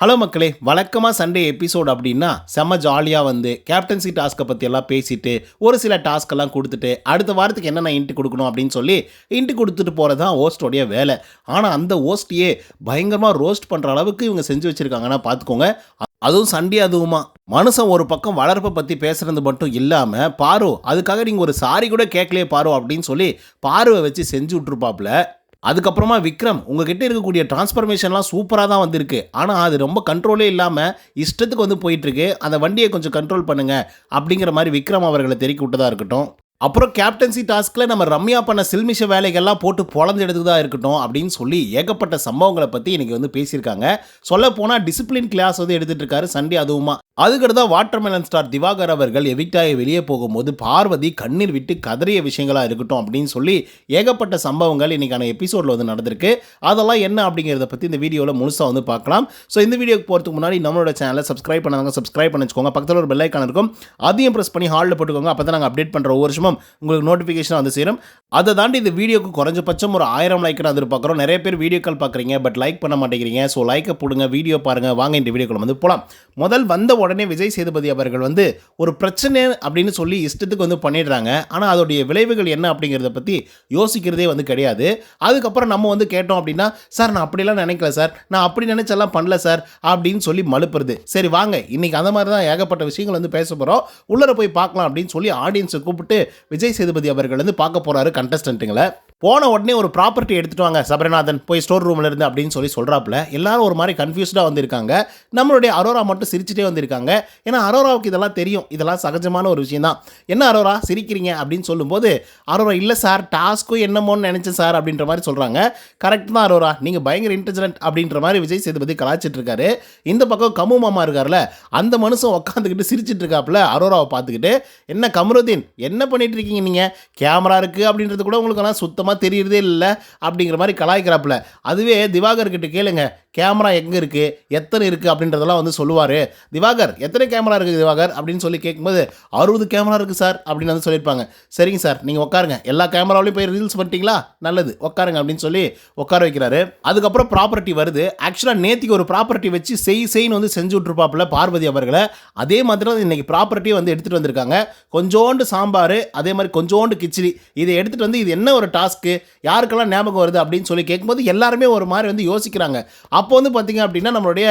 Hello மக்களே வழக்கமாக Sunday episode அப்படின்னா செம்ம ஜாலியாக வந்து கேப்டன்சி டாஸ்க்கை பற்றி எல்லாம் பேசிட்டு ஒரு சில டாஸ்க்கெல்லாம் கொடுத்துட்டு அடுத்த வாரத்துக்கு என்னென்ன இன்ட்டு கொடுக்கணும் அப்படின்னு சொல்லி இன்ட்டு கொடுத்துட்டு போகிறது தான் ஹோஸ்டோடைய வேலை. ஆனால் அந்த ஹோஸ்டையே பயங்கரமாக ரோஸ்ட் பண்ணுற அளவுக்கு இவங்க செஞ்சு வச்சுருக்காங்கன்னா பார்த்துக்கோங்க அதுவும் சண்டே அதுவுமா. மனுஷன் ஒரு பக்கம் வளர்ப்பை பற்றி பேசுகிறது மட்டும் இல்லாமல் பாரு அதுக்காக நீங்கள் ஒரு சாரி கூட கேட்கலையே பாரு அப்படின்னு சொல்லி பார்வை வச்சு செஞ்சு விட்ருப்பாப்புல அதுக்கப்புறமா விக்ரம் உங்ககிட்ட இருக்கக்கூடிய டிரான்ஸ்ஃபர்மேஷன்லாம் சூப்பராக தான் வந்திருக்கு. ஆனால் அது ரொம்ப கண்ட்ரோலே இல்லாமல் இஷ்டத்துக்கு வந்து போயிட்டுருக்கு அந்த வண்டியை கொஞ்சம் கண்ட்ரோல் பண்ணுங்கள் அப்படிங்கிற மாதிரி விக்ரம் அவர்களை தெருக்கி விட்டதாக இருக்கட்டும். அப்புறம் கேப்டன்சி டாஸ்கில் நம்ம ரம்யா பண்ண சில்மிஷ வேலைகள்லாம் போட்டு பொழந்து எடுத்துதான் இருக்கட்டும் அப்படின்னு சொல்லி ஏகப்பட்ட சம்பவங்களை பற்றி இன்றைக்கி வந்து பேசியிருக்காங்க. சொல்ல போனால் டிசிப்ளின் கிளாஸ் வந்து எடுத்துகிட்டு இருக்காரு சண்டே அதுவுமா. அதுக்கடுத்தா வாட்டர்மெலன் ஸ்டார் திவாகர் அவர்கள் எவிக்டாயை வெளியே போகும்போது பார்வதி கண்ணீர் விட்டு கதறிய விஷயங்களாக இருக்கட்டும் அப்படின்னு சொல்லி ஏகப்பட்ட சம்பவங்கள் இன்றைக்கான எபிசோடில் வந்து நடந்திருக்கு. அதெல்லாம் என்ன அப்படிங்கிறத பற்றி இந்த வீடியோவில் முழுசாக வந்து பார்க்கலாம். ஸோ இந்த வீடியோக்கு போகிறதுக்கு முன்னாடி நம்மளோட சேனலை சப்ஸ்கிரைப் பண்ணாங்க சப்ஸ்கிரைப் பண்ணி வச்சுக்கோங்க பக்கத்தில் ஒரு பெல்லைக்கான இருக்கும். அதையும் ப்ரெஸ் பண்ணி ஹாலில் போட்டுக்கோங்க. அப்போ தான் நாங்கள் அப்டேட் பண்ணுற ஒவ்வொரு மேக்ஸிமம் உங்களுக்கு நோட்டிஃபிகேஷன் வந்து சேரும். அதை தாண்டி இந்த வீடியோக்கு குறைஞ்சபட்சம் ஒரு ஆயிரம் லைக் நான் எதிர்பார்க்குறோம். நிறைய பேர் வீடியோக்கள் பார்க்குறீங்க பட் லைக் பண்ண மாட்டேங்கிறீங்க. ஸோ லைக்கை போடுங்க வீடியோ பாருங்கள் வாங்க இந்த வீடியோக்குள்ள வந்து போகலாம் முதல் வந்த உடனே விஜய் சேதுபதி அவர்கள் வந்து ஒரு பிரச்சனை அப்படின்னு சொல்லி இஷ்டத்துக்கு வந்து பண்ணிடுறாங்க. ஆனால் அதோடைய விளைவுகள் என்ன அப்படிங்கிறத பற்றி யோசிக்கிறதே வந்து கிடையாது. அதுக்கப்புறம் நம்ம வந்து கேட்டோம் அப்படின்னா சார் நான் அப்படிலாம் நினைக்கல சார். நான் அப்படி நினச்செல்லாம் பண்ணல சார் அப்படின்னு சொல்லி மழுப்புறது. சரி வாங்க. இன்னைக்கு அந்த மாதிரி தான் ஏகப்பட்ட விஷயங்கள் வந்து பேச போகிறோம் உள்ளர போய் பார்க்கலாம் அப்படின்னு சொல்லி ஆடியன்ஸை கூப்பிட்டு விஜய் சேதுபதி அவர்கள் வந்து பார்க்க போகிறாரு கண்டஸ்டன்ட்டுங்களை போன உடனே ஒரு ப்ராப்பர்ட்டி எடுத்துட்டு வாங்க சபரிநாதன் போய் ஸ்டோர் ரூமில் இருந்து அப்படின்னு சொல்லி சொல்கிறாப்புல எல்லாரும் ஒரு மாதிரி கன்ஃபியூஸ்டாக வந்திருக்காங்க. நம்மளுடைய அரோரா மட்டும் சிரிச்சுட்டே வந்திருக்காங்க. ஏன்னா அரோராவுக்கு இதெல்லாம் தெரியும். இதெல்லாம் சகஜமான ஒரு விஷயம் தான். என்ன அரோரா சிரிக்கிறீங்க? அப்படின்னு சொல்லும்போது அரோரா இல்லை சார் டாஸ்க்கும் என்னமோன்னு நினச்சேன் சார் அப்படின்ற மாதிரி சொல்கிறாங்க கரெக்ட் தான் அரோரா. நீங்கள் பயங்கர இன்டெலிஜென்ட் அப்படின்ற மாதிரி விஜய் சேதுபதி கலாச்சிட்டு இருக்காரு. இந்த பக்கம் கமு மாமா இருக்கார்ல அந்த மனுஷன் உட்காந்துக்கிட்டு சிரிச்சிட்டு இருக்காப்புல அரோராவை பார்த்துக்கிட்டு என்ன கமருதீன் என்ன பண்ணிட்டு இருக்கீங்க நீங்கள் கேமரா இருக்குது அப்படின்றது கூட உங்களுக்கு ஆனால் சுத்தமாக தெரியறதே இல்லை அப்படிங்கிற மாதிரி கலாய்க்கிறாப்புல. அதுவே திவாகர் கிட்ட கேளுங்க. கேமரா எங்கே இருக்குது எத்தனை இருக்குது அப்படின்றதெல்லாம் வந்து சொல்லுவார். திவாகர் எத்தனை கேமரா இருக்குது திவாகர்? அப்படின்னு சொல்லி கேட்கும்போது அறுபது கேமரா இருக்குது சார் அப்படின்னு வந்து சொல்லியிருப்பாங்க. சரிங்க சார் நீங்கள் உட்காருங்க எல்லா கேமராவிலையும் போய் ரீல்ஸ் பண்ணிட்டீங்களா? நல்லது உட்காருங்க அப்படின்னு சொல்லி உட்கார வைக்கிறாரு. அதுக்கப்புறம் ப்ராப்பர்ட்டி வருது. ஆக்சுவலாக நேத்திக்கு ஒரு ப்ராப்பர்ட்டி வச்சு செய் செய்னு வந்து செஞ்சு விட்ருப்பாப்புல பார்வதி அவர்களை. அதே மாதிரி தான் இன்னைக்கு ப்ராப்பர்ட்டியை வந்து எடுத்துகிட்டு வந்திருக்காங்க. கொஞ்சோண்டு சாம்பார் அதே மாதிரி கொஞ்சோண்டு கிச்சடி. இதை எடுத்துகிட்டு வந்து இது என்ன ஒரு டாஸ்க்கு யாருக்கெல்லாம் ஞாபகம் வருது? அப்படின்னு சொல்லி கேட்கும்போது எல்லாருமே ஒரு மாதிரி வந்து யோசிக்கிறாங்க. அப்போ வந்து பார்த்தீங்க அப்படின்னா நம்மளுடைய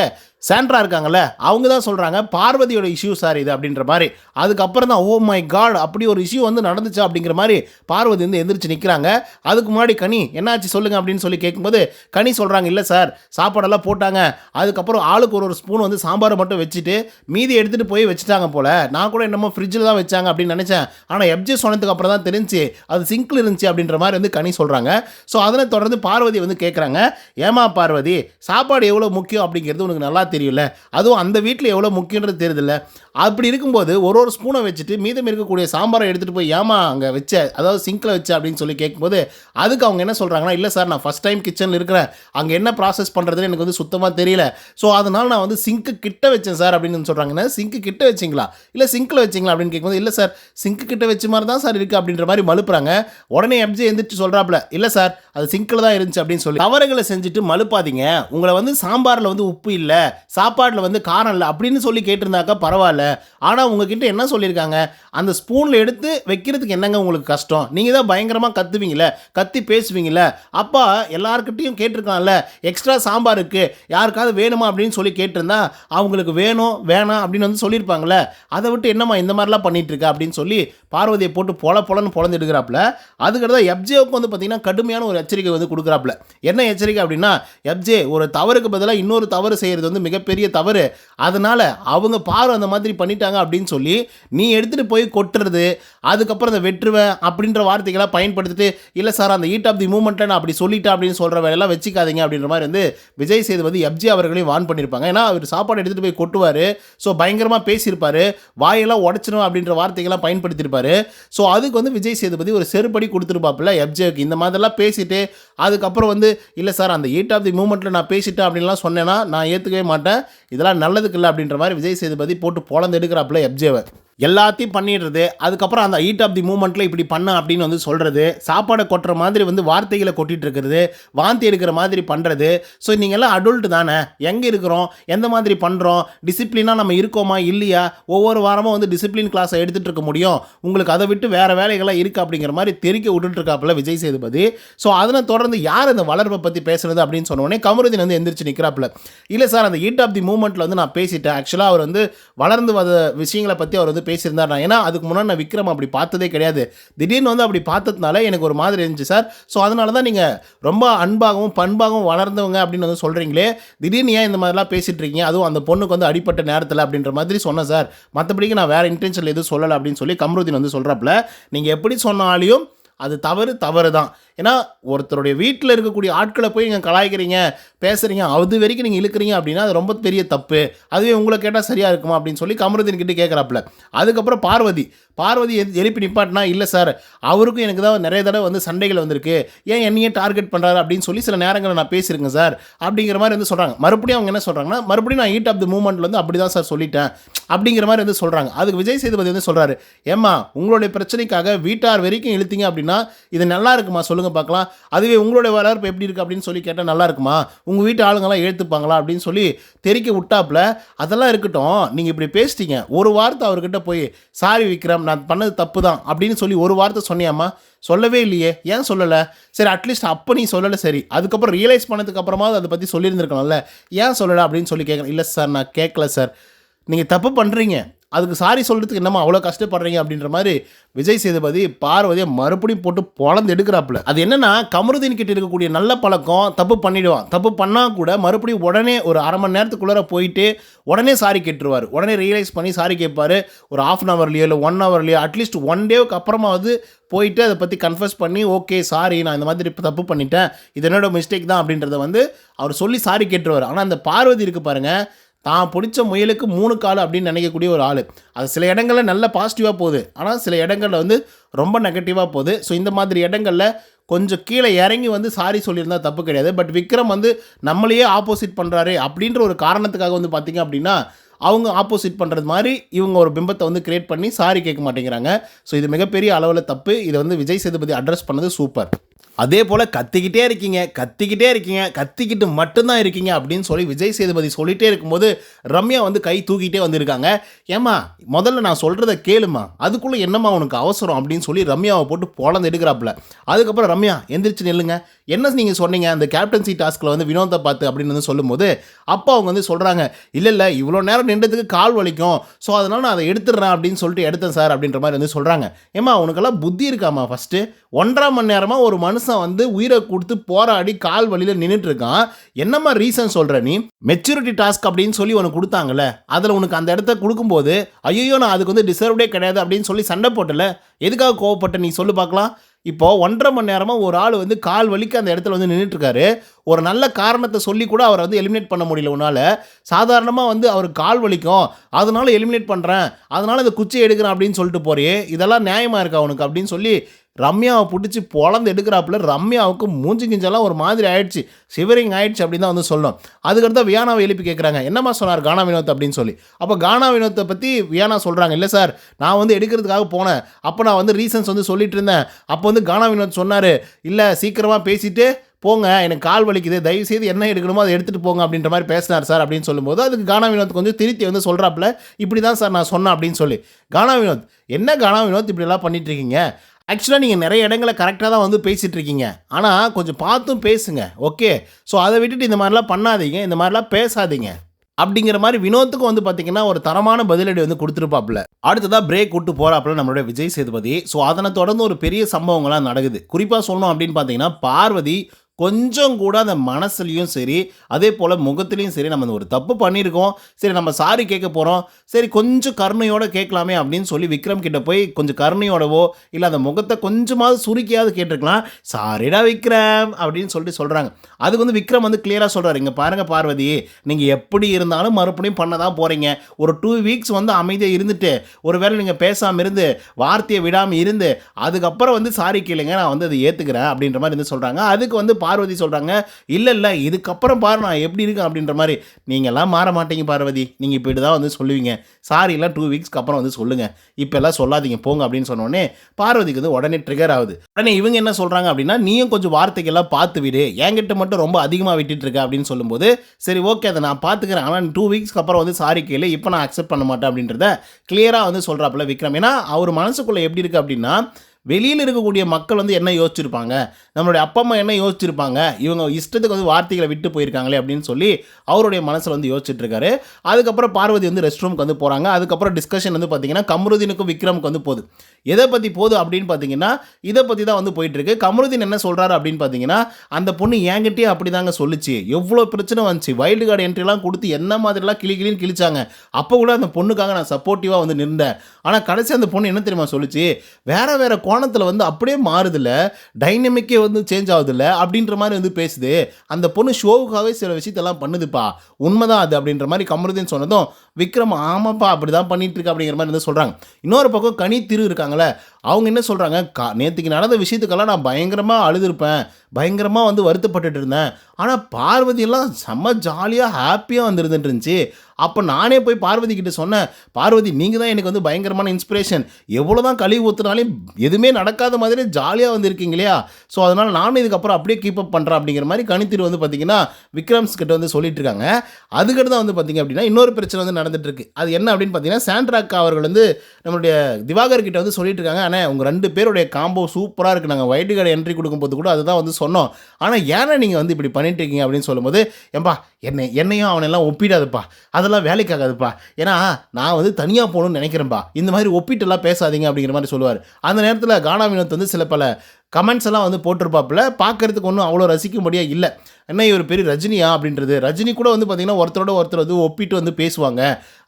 சாண்ட்ரா இருக்காங்கல்ல அவங்க தான் சொல்கிறாங்க பார்வதியோட இஷ்யூ சார் இது அப்படின்ற மாதிரி. அதுக்கப்புறம் தான் ஓ மை காட் அப்படி ஒரு இஷ்யூ வந்து நடந்துச்சு அப்படிங்கிற மாதிரி பார்வதி வந்து எந்திரிச்சு நிற்கிறாங்க அதுக்கு முன்னாடி கனி என்னாச்சு சொல்லுங்கள் அப்படின்னு சொல்லி கேட்கும்போது கனி சொல்கிறாங்க இல்லை சார் சாப்பாடெல்லாம் போட்டாங்க. அதுக்கப்புறம் ஆளுக்கு ஒரு ஒரு ஸ்பூன் வந்து சாம்பாரை மட்டும் வச்சுட்டு மீதி எடுத்துகிட்டு போய் வச்சுட்டாங்க போல். நான் கூட என்னமோ ஃப்ரிட்ஜில் தான் வச்சாங்க அப்படின்னு நினச்சேன். ஆனால் எப்ஜி சொன்னதுக்கு அப்புறம் தான் தெரிஞ்சு அது சிங்கிள் இருந்துச்சு அப்படின்ற மாதிரி வந்து கனி சொல்கிறாங்க ஸோ அதனை தொடர்ந்து பார்வதி வந்து கேட்குறாங்க ஏமா பார்வதி சாப்பாடு எவ்வளோ முக்கியம் அப்படிங்கிறது உனக்கு நல்லா தெரியல அதுவும் அந்த வீட்டில் எவ்வளோ முக்கியன்றது தெரியுதுல்ல? அப்படி இருக்கும்போது ஒரு ஒரு ஸ்பூனை வச்சுட்டு மீதம் இருக்கக்கூடிய சாம்பாரை எடுத்துகிட்டு போய் ஏமா அங்கே வச்ச அதாவது சிங்கில் வச்ச அப்படின்னு சொல்லி கேட்கும்போது அதுக்கு அவங்க என்ன சொல்கிறாங்கன்னா இல்லை சார் நான் ஃபஸ்ட் டைம் கிச்சனில் இருக்கிறேன். அங்கே என்ன ப்ராசஸ் பண்ணுறதுன்னு எனக்கு வந்து சுத்தமாக தெரியல. ஸோ அதனால் நான் வந்து சிங்க்கு கிட்ட வச்சேன் சார் அப்படின்னு சொல்கிறாங்கன்னா சிங்க்கு கிட்ட வச்சிங்களா? இல்லை சிங்கில் வச்சிங்களா? அப்படின்னு கேட்கும்போது இல்லை சார் சிங்க்கு கிட்ட வச்ச மாதிரி தான் சார் இருக்குது அப்படின்ற மாதிரி மலுப்புறாங்க உடனே எம்ஜி எந்திரிச்சு சொல்கிறாப்புல இல்லை சார் அது சிங்கில் தான் இருந்துச்சு அப்படின்னு சொல்லி. தவறுகளை செஞ்சுட்டு மலுப்பாதீங்க உங்களை வந்து சாம்பாரில் வந்து உப்பு இல்லை சாப்பாட்டில் வந்து காரம் இல்லை அப்படின்னு சொல்லி கேட்டிருந்தாக்கா பரவாயில்ல. ஆனால் உங்ககிட்ட என்ன சொல்லியிருக்காங்க? அந்த ஸ்பூனில் எடுத்து வைக்கிறதுக்கு என்னங்க உங்களுக்கு கஷ்டம்? நீங்கள் தான் பயங்கரமாக கத்துவீங்களே கத்தி பேசுவீங்கள அப்பா எல்லாருக்கிட்டையும் கேட்டிருக்கான்ல எக்ஸ்ட்ரா சாம்பார் இருக்குது யாருக்காவது வேணுமா? அப்படின்னு சொல்லி கேட்டிருந்தா அவங்களுக்கு வேணும் வேணாம் அப்படின்னு வந்து சொல்லியிருப்பாங்களே அதை விட்டு என்னம்மா இந்த மாதிரிலாம் பண்ணிகிட்ருக்கா அப்படின்னு சொல்லி பார்வதியை போட்டு பொல பொலன்னு பொழந்து எடுக்கிறாப்புல அதுக்கடுத்த எப்ஜேவுக்கு வந்து பார்த்தீங்கன்னா கடுமையான ஒரு எச்சரிக்கை வந்து கொடுக்குறாப்புல. என்ன எச்சரிக்கை அப்படின்னா எப்ஜே ஒரு தவறுக்கு பதிலாக இன்னொரு தவறு செய்கிறது வந்து மிகப்பெரிய தவறு. அதனால் அவங்க பாரு அந்த மாதிரி பண்ணிட்டாங்க அப்படின்னு சொல்லி நீ எடுத்துகிட்டு போய் கொட்டுறது அதுக்கப்புறம் அந்த வெற்றுவேன் அப்படின்ற வார்த்தைகளை பயன்படுத்திட்டு இல்லை சார் அந்த ஈட் ஆஃப் தி மூமெண்ட்டை நான் அப்படி சொல்லிட்டேன் அப்படின்னு சொல்கிற வேலையெல்லாம் வச்சுக்காதீங்க அப்படின்ற மாதிரி வந்து விஜய் சேதுபதி எப்ஜி அவர்களையும் வான் பண்ணியிருப்பாங்க. ஏன்னா அவர் சாப்பாடு எடுத்துகிட்டு போய் கொட்டுவார். ஸோ பயங்கரமாக பேசியிருப்பார். வாயெல்லாம் உடச்சிடும் அப்படின்ற வார்த்தைகள்லாம் பயன்படுத்தியிருப்பார். ஸோ அதுக்கு வந்து விஜய் சேதுபதி ஒரு செருப்படி கொடுத்துருப்பாப்புல எப்ஜேக்கு இந்த மாதிரிலாம் பேசிட்டு அதுக்கப்புறம் வந்து இல்லை சார் அந்த ஈட் ஆஃப் தி மூமெண்ட்டில் நான் பேசிட்டேன் அப்படின்லாம் சொன்னேன்னா நான் ஏற்றுக்கவே மாட்டேன். இதெல்லாம் நல்லதுக்கு இல்லை அப்படின்ற மாதிரி விஜய் சேதுபதி போட்டு பொழந்து எடுக்கிறாப்புல எப்ஜேவை எல்லாத்தையும் பண்ணிடுறது. அதுக்கப்புறம் அந்த ஹீட் ஆஃப் தி மூமெண்ட்டில் இப்படி பண்ண அப்படின்னு வந்து சொல்கிறது சாப்பாடை கொட்டுற மாதிரி வந்து வார்த்தைகளை கொட்டிகிட்டு இருக்கிறது. வாந்தி எடுக்கிற மாதிரி பண்ணுறது ஸோ நீங்கள்லாம் அடல்ட்டு தானே. எங்கே இருக்கிறோம்? எந்த மாதிரி பண்ணுறோம் டிசிப்ளினாக நம்ம இருக்கோமா? இல்லையா? ஒவ்வொரு வாரமும் வந்து டிசிப்ளின் கிளாஸை எடுத்துகிட்டு இருக்க முடியும். உங்களுக்கு அதை விட்டு வேறு வேலைகள்லாம் இருக்குது அப்படிங்கிற மாதிரி தெரிக்க விட்டுட்டு இருக்காப்புல விஜய் சேதுபதி. ஸோ அதனை தொடர்ந்து யார் அந்த வளர்ப்பை பற்றி பேசுறது அப்படின்னு சொன்ன உடனே கமருதீன் வந்து எந்திரிச்சு நிற்கிறாப்புல இல்லை சார் அந்த ஹீட் ஆஃப் தி மூமெண்ட்டில் வந்து நான் பேசிட்டேன். ஆக்சுவலாக அவர் வந்து வளர்ந்து வந்த விஷயங்களை பற்றி அவர் வந்து பேசியிருந்தார் நான். ஏன்னா அதுக்கு முன்னாடி நான் விக்ரம் அப்படி பார்த்ததே கிடையாது. திடீர்னு வந்து அப்படி பார்த்ததுனால எனக்கு ஒரு மாதிரி இருந்துச்சு சார். ஸோ அதனால தான் நீங்கள் ரொம்ப அன்பாகவும் பண்பாகவும் வளர்ந்தவங்க அப்படின்னு வந்து சொல்கிறீங்களே திடீர்னு ஏன் இந்த மாதிரிலாம் பேசிகிட்டு இருக்கீங்க? அதுவும் அந்த பொண்ணுக்கு வந்து அடிப்பட்ட நேரத்தில் அப்படின்ற மாதிரி சொன்னேன் சார். மற்றபடிக்கு நான் வேறு இன்டென்ஷன் எதுவும் சொல்லலை அப்படின்னு சொல்லி கம்ருதீன் வந்து சொல்கிறப்பல நீங்கள் எப்படி சொன்னாலையும் அது தவறு தவறு தான் ஏன்னா ஒருத்தருடைய வீட்டில் இருக்கக்கூடிய ஆட்களை போய் நீங்கள் கலாய்க்கிறீங்க பேசுகிறீங்க அது வரைக்கும் நீங்கள் இழுக்கிறீங்க அப்படின்னா அது ரொம்ப பெரிய தப்பு. அதுவே உங்களை கேட்டால் சரியாக இருக்குமா அப்படின்னு சொல்லி கமருதீன் கிட்டே கேட்குறாப்புல அதுக்கப்புறம் பார்வதி. பார்வதி எழுப்பி நிப்பாட்டினா இல்லை சார் அவருக்கும் எனக்கு தான் நிறைய தடவை வந்து சண்டைகள் வந்திருக்கு. ஏன் என்னையே டார்கெட் பண்ணுறாரு அப்படின்னு சொல்லி சில நேரங்களில் நான் பேசியிருக்கேன் சார். அப்படிங்கிற மாதிரி வந்து சொல்கிறாங்க மறுபடியும் அவங்க என்ன சொல்கிறாங்கன்னா மறுபடியும் நான் ஹீட் ஆஃப் தி மூமெண்ட்டில் வந்து அப்படி தான் சார் சொல்லிட்டேன். அப்படிங்கிற மாதிரி வந்து சொல்கிறாங்க அதுக்கு விஜய் சேதுபதி வந்து சொல்கிறாரு ஏம்மா உங்களுடைய பிரச்சனைக்காக வீட்டார் வரைக்கும் இழுத்தீங்க அப்படின்னா இது நல்லா இருக்குமா சொல்லுங்கள் பார்க்கலாம். அதுவே உங்களுடைய வளர்ப்பு எப்படி இருக்குது அப்படின்னு சொல்லி கேட்டால் நல்லா இருக்குமா? உங்கள் வீட்டு ஆளுங்கெல்லாம் எழுத்துப்பாங்களா அப்படின்னு சொல்லி தெரிக்க விட்டாப்புல அதெல்லாம் இருக்கட்டும். நீங்கள் இப்படி பேசிட்டீங்க. ஒரு வார்த்தை அவர்கிட்ட போய் சாரி விக்ரம் நான் பண்ணது தப்பு தான் அப்படின்னு சொல்லி ஒரு வார்த்தை சொன்னியாம்மா? சொல்லவே இல்லையே. ஏன் சொல்லலை? சரி அட்லீஸ்ட் அப்போ நீ சொல்லலை சரி. அதுக்கப்புறம் ரியலைஸ் பண்ணதுக்கு அப்புறமா அதை பற்றி சொல்லியிருந்திருக்கணும்ல ஏன் சொல்லலை அப்படின்னு சொல்லி கேட்குறேன். இல்லை சார் நான் கேட்கல சார். நீங்கள் தப்பு பண்ணுறீங்க அதுக்கு சாரி சொல்கிறதுக்கு என்னம்மா அவ்வளோ கஷ்டப்படுறீங்க அப்படின்ற மாதிரி விஜய் சேதுபதி பார்வதியை மறுபடியும் போட்டு பொழந்து எடுக்கிறாப்புல. அது என்னன்னா கமருதீன் கிட்ட இருக்கக்கூடிய நல்ல பழக்கம் தப்பு பண்ணிடுவான். தப்பு பண்ணால் கூட மறுபடியும் உடனே ஒரு அரை மணி நேரத்துக்குள்ளார போயிட்டு உடனே சாரி கேட்டுருவார். உடனே ரியலைஸ் பண்ணி சாரி கேட்பார். ஒரு ஆஃப் அன் ஹவர்லையோ இல்லை ஒன் ஹவர்லையோ அட்லீஸ்ட் ஒன் டேவுக்கு அப்புறமாவது போயிட்டு அதை பற்றி கன்ஃபர்ஸ் பண்ணி ஓகே சாரி நான் இந்த மாதிரி இப்போ தப்பு பண்ணிட்டேன். இது என்னோட மிஸ்டேக் தான். அப்படின்றத வந்து அவர் சொல்லி சாரி கேட்டுருவார். ஆனால் அந்த பார்வதி இருக்கு பாருங்கள் தான் பிடிச்ச முயலுக்கு மூணு கால் அப்படின்னு நினைக்கக்கூடிய ஒரு ஆள். அது சில இடங்களில் நல்ல பாசிட்டிவாக போகுது. ஆனால் சில இடங்களில் வந்து ரொம்ப நெகட்டிவாக போகுது. ஸோ இந்த மாதிரி இடங்களில் கொஞ்சம் கீழே இறங்கி வந்து சாரி சொல்லியிருந்தா தப்பு கிடையாது. பட் விக்ரம் வந்து நம்மளையே ஆப்போசிட் பண்ணுறாரு அப்படின்ற ஒரு காரணத்துக்காக வந்து பார்த்திங்க அப்படின்னா அவங்க ஆப்போசிட் பண்ணுறது மாதிரி இவங்க ஒரு பிம்பத்தை வந்து கிரியேட் பண்ணி சாரி கேட்க மாட்டேங்கிறாங்க. ஸோ இது மிகப்பெரிய அளவில் தப்பு. இதை வந்து விஜய் சேதுபதி அட்ரஸ் பண்ணது சூப்பர் அதே போல் கத்திக்கிட்டே இருக்கீங்க கத்திக்கிட்டே இருக்கீங்க கத்திக்கிட்டு மட்டும்தான் இருக்கீங்க அப்படின்னு சொல்லி விஜய் சேதுபதி சொல்லிகிட்டே இருக்கும்போது ரம்யா வந்து கை தூக்கிட்டே வந்திருக்காங்க. ஏம்மா முதல்ல நான் சொல்கிறத கேளுமா அதுக்குள்ளே என்னம்மா உனக்கு அவசரம் அப்படின்னு சொல்லி ரம்யாவை போட்டு பொழந்து எடுக்கிறாப்புல. அதுக்கப்புறம் ரம்யா எந்திரிச்சு நில்லுங்க. என்ன நீங்கள் சொன்னீங்க? அந்த கேப்டன்சி டாஸ்கில் வந்து வினோத்தை பார்த்து அப்படின்னு வந்து சொல்லும்போது அப்பா அவங்க வந்து சொல்கிறாங்க இல்லை இல்லை இவ்வளோ நேரம் நின்றதுக்கு கால் வலிக்கும். ஸோ அதனால் நான் அதை எடுத்துடுறேன் அப்படின்னு சொல்லிட்டு எடுத்தேன் சார் அப்படின்ற மாதிரி வந்து சொல்கிறாங்க ஏம்மா உனக்கெல்லாம் புத்தி இருக்காம்மா ஃபஸ்ட்டு ஒன்றரை மணி நேரமாக ஒரு மனுஷன் வந்து உயிரை கொடுத்து போராடி கால் வழியில் நின்றுட்டு இருக்கான் என்னம்மா ரீசன் சொல்கிற நீ? மெச்சூரிட்டி டாஸ்க் அப்படின்னு சொல்லி உனக்கு கொடுத்தாங்கல்ல. அதில் உனக்கு அந்த இடத்த கொடுக்கும்போது ஐயோ நான் அதுக்கு வந்து டிசர்வ்டே கிடையாது அப்படின்னு சொல்லி சண்டை போட்டல எதுக்காக கோவப்பட்ட? நீ சொல்லு பார்க்கலாம். இப்போ ஒன்றரை மணி நேரமாக ஒரு ஆள் வந்து கால் வலிக்கு அந்த இடத்துல வந்து நின்றுட்டுருக்காரு ஒரு நல்ல காரணத்தை சொல்லி கூட அவரை வந்து எலிமினேட் பண்ண முடியல உன்னால். சாதாரணமாக வந்து அவர் கால் வலிக்கும். அதனால எலிமினேட் பண்ணுறேன் அதனால் இந்த குச்சியை எடுக்கிறேன் அப்படின்னு சொல்லிட்டு போறியே. இதெல்லாம் நியாயமாக இருக்கா உனக்கு? அப்படின்னு சொல்லி ரம்யாவை பிடிச்சி பொழந்து எடுக்கிறாப்புல ரம்யாவுக்கு மூஞ்சி கிஞ்செல்லாம் ஒரு மாதிரி ஆயிடுச்சு. சிவரிங் ஆயிடுச்சு அப்படின்னு தான் வந்து சொல்லணும். அதுக்கடுத்து வியானாவை எழுப்பி கேட்குறாங்க என்னம்மா சொன்னார் கானா வினோத் அப்படின்னு சொல்லி. அப்போ கானா வினோத்தை பற்றி வியானா சொல்கிறாங்க இல்லை சார் நான் வந்து எடுக்கிறதுக்காக போனேன். அப்போ நான் வந்து ரீசன்ஸ் வந்து சொல்லிட்டு இருந்தேன். அப்போ வந்து கானா வினோத் சொன்னார் இல்லை சீக்கிரமாக பேசிட்டு போங்க எனக்கு கால் வலிக்குது தயவு செய்து என்ன எடுக்கணுமோ அதை எடுத்துகிட்டு போங்க அப்படின்ற மாதிரி பேசினார் சார் அப்படின்னு சொல்லும்போது அதுக்கு கானா வினோத் கொஞ்சம் திருத்தி வந்து சொல்கிறாப்புல இப்படி தான் சார் நான் சொன்னேன் அப்படின்னு சொல்லி. கானா வினோத் என்ன கானா வினோத் இப்படிலாம் பண்ணிட்டு இருக்கீங்க? ஆக்சுவலாக நீங்கள் நிறைய இடங்களை கரெக்டாக தான் வந்து பேசிகிட்டு இருக்கீங்க. ஆனால் கொஞ்சம் பார்த்தும் பேசுங்க ஓகே ஸோ அதை விட்டுட்டு இந்த மாதிரிலாம் பண்ணாதீங்க இந்த மாதிரிலாம் பேசாதீங்க. அப்படிங்கிற மாதிரி வினோத்துக்கும் வந்து பார்த்தீங்கன்னா ஒரு தரமான பதிலடி வந்து கொடுத்துருப்பாப்புல. அடுத்ததாக பிரேக் விட்டு போகிறாப்புல நம்மளுடைய விஜய் சேதுபதி. ஸோ அதனை தொடர்ந்து ஒரு பெரிய சம்பவங்கள்லாம் நடக்குது. குறிப்பாக சொல்லணும் அப்படின்னு பார்த்தீங்கன்னா பார்வதி கொஞ்சம் கூட அந்த மனசுலையும் சரி அதே போல் முகத்துலேயும் சரி நம்ம ஒரு தப்பு பண்ணியிருக்கோம். சரி நம்ம சாரி கேட்க போகிறோம் சரி கொஞ்சம் கருணையோடு கேட்கலாமே அப்படின்னு சொல்லி விக்ரம் கிட்ட போய் கொஞ்சம் கருணையோடவோ இல்லை அந்த முகத்தை கொஞ்சமாவது சுருக்கியாவது கேட்டிருக்கலாம். சாரிடா விக்ரம் அப்படின்னு சொல்லிட்டு சொல்கிறாங்க அதுக்கு வந்து விக்ரம் வந்து கிளியராக சொல்கிறாரு இங்கே பாருங்கள் பார்வதி நீங்கள் எப்படி இருந்தாலும் மறுபடியும் பண்ண தான் போகிறீங்க ஒரு டூ வீக்ஸ் வந்து அமைதியாக இருந்துட்டு ஒருவேளை நீங்கள் பேசாமல் இருந்து வார்த்தையை விடாமல் இருந்து அதுக்கப்புறம் வந்து சாரி கேளுங்க நான் வந்து அதை ஏற்றுக்கிறேன் அப்படின்ற மாதிரி வந்து சொல்கிறாங்க அதுக்கு வந்து பார்வதி சொல்கிறாங்க இல்லை இல்லை இதுக்கப்புறம் பாரு நான் எப்படி இருக்கேன்? அப்படின்ற மாதிரி. நீங்கள்லாம் மாற மாட்டீங்க பார்வதி. நீங்கள் இப்படி தான் வந்து சொல்லுவீங்க. சாரிலாம் டூ வீக்ஸ்க்கு அப்புறம் வந்து சொல்லுங்கள் இப்போ எல்லாம் சொல்லாதீங்க. போங்க அப்படின்னு சொன்னோடனே பார்வதிக்கு வந்து உடனே ட்ரிகர் ஆகுது. உடனே இவங்க என்ன சொல்கிறாங்க அப்படின்னா நீயும் கொஞ்சம் வார்த்தைக்கெல்லாம் பார்த்து விடு. என்கிட்ட மட்டும் ரொம்ப அதிகமாக விட்டுட்டு இருக்க அப்படின்னு சொல்லும்போது சரி ஓகே அதை நான் பார்த்துக்கிறேன். ஆனால் டூ வீக்ஸ்க்கு அப்புறம் வந்து சாரி கேளு. இப்போ நான் அக்செப்ட் பண்ண மாட்டேன் அப்படின்றத கிளியராக வந்து சொல்கிறாப்புல விக்ரம். ஏன்னா அவர் மனசுக்குள்ளே எப்படி இருக்குது அப்படின்னா வெளியில் இருக்கக்கூடிய மக்கள் வந்து என்ன யோசிச்சிருப்பாங்க? நம்மளுடைய அப்பா அம்மா என்ன யோசிச்சிருப்பாங்க? இவங்க இஷ்டத்துக்கு வந்து வார்த்தைகளை விட்டு போயிருக்காங்களே அப்படின்னு சொல்லி அவருடைய மனசில் வந்து யோசிச்சுட்டு இருக்காரு அதுக்கப்புறம் பார்வதி வந்து ரெஸ்ட் ரூமுக்கு வந்து போகிறாங்க அதுக்கப்புறம் டிஸ்கஷன் வந்து பார்த்தீங்கன்னா கமருதீனுக்கும் விக்ரமுக்கு வந்து போகுது. எதை பற்றி போகுது அப்படின்னு பார்த்தீங்கன்னா இதை பற்றி தான் வந்து போயிட்டுருக்கு கமருதீன் என்ன சொல்கிறாரு அப்படின்னு பார்த்தீங்கன்னா அந்த பொண்ணு என்கிட்டயே அப்படி தாங்க சொல்லுச்சு. எவ்வளோ பிரச்சனை வந்துச்சு. வைல்டு கார்டு என்ட்ரிலாம் கொடுத்து என்ன மாதிரிலாம் கிளி கிளின்னு கிழிச்சாங்க. அப்போ கூட அந்த பொண்ணுக்காக நான் சப்போர்ட்டிவாக வந்து நின்றேன். ஆனால் கடைசி அந்த பொண்ணு என்ன தெரியுமா சொல்லுச்சு? வேறு வேற கோணத்தில் வந்து அப்படியே மாறுதில்ல டைனமிக்கே வந்து சேஞ்ச் ஆகுதில்ல அப்படின்ற மாதிரி வந்து பேசுது. அந்த பொண்ணு ஷோவுக்காகவே சில விஷயத்தெல்லாம் பண்ணுதுப்பா. உண்மைதான் அது அப்படின்ற மாதிரி கமருதீன் சொன்னதும் விக்ரம் ஆமாப்பா அப்படி தான் பண்ணிட்டு அப்படிங்கிற மாதிரி வந்து சொல்கிறாங்க இன்னொரு பக்கம் கனி திரு இருக்காங்களே அவங்க என்ன சொல்கிறாங்க கா நேற்றுக்கு நடந்த விஷயத்துக்கெல்லாம் நான் பயங்கரமாக அழுதுருப்பேன் பயங்கரமாக வந்து வருத்தப்பட்டுட்டு இருந்தேன். ஆனால் பார்வதியெல்லாம் செம்ம ஜாலியாக ஹாப்பியாக வந்துருந்துட்டு இருந்துச்சு அப்போ நானே போய் பார்வதி கிட்ட சொன்னேன் பார்வதி நீங்கள் தான் எனக்கு வந்து பயங்கரமான இன்ஸ்பிரேஷன் எவ்வளோ தான் கழிவு ஊற்றுனாலும் எதுவுமே நடக்காத மாதிரி ஜாலியாக வந்திருக்கீங்க இல்லையா ஸோ அதனால் நானும் இதுக்கப்புறம் அப்படியே கீப் அப் பண்ணுறேன் அப்படிங்கிற மாதிரி கணித்திரு வந்து பார்த்தீங்கன்னா விக்ரம்ஸ் கிட்ட வந்து சொல்லிட்டு இருக்காங்க. அதுக்கிட்ட தான் வந்து பார்த்தீங்க அப்படின்னா இன்னொரு பிரச்சனை வந்து நடந்துட்டு இருக்கு. அது என்ன அப்படின்னு பார்த்தீங்கன்னா சாண்ட்ராக்கா அவர்கள் வந்து நம்மளுடைய திவாகர் கிட்ட வந்து சொல்லிட்டு இருக்காங்க. ஆனால் உங்கள் ரெண்டு பேருடைய காம்போ சூப்பராக இருக்குது நாங்கள் வைட்டு கடை என்ட்ரி கொடுக்கும்போது கூட அதுதான் வந்து சொன்னோம். ஆனால் ஏன்னா நீங்கள் வந்து இப்படி பண்ணிட்டு இருக்கீங்க? அப்படின்னு சொல்லும்போது ஏன்பா என்னை என்னையும் அவனெல்லாம் ஒப்பிடாதுப்பா. அதெல்லாம் வேலைக்காகாதுப்பா. ஏன்னா நான் வந்து தனியாக போகணும்னு நினைக்கிறேன்ப்பா இந்த மாதிரி ஒப்பிட்டெல்லாம் பேசாதீங்க அப்படிங்கிற மாதிரி சொல்லுவார். அந்த நேரத்தில் கானா வினோத் வந்து சில பல கமெண்ட்ஸ் எல்லாம் வந்து போட்டிருப்பாப்புல. பார்க்கறதுக்கு ஒன்றும் அவ்வளோ ரசிக்கும்படியாக இல்லை. என்ன இவர் பெரிய ரஜினியா அப்படின்றது? ரஜினி கூட வந்து பார்த்திங்கன்னா ஒருத்தரோட ஒருத்தர் வந்து ஒப்பிட்டு வந்து பேசுவாங்க.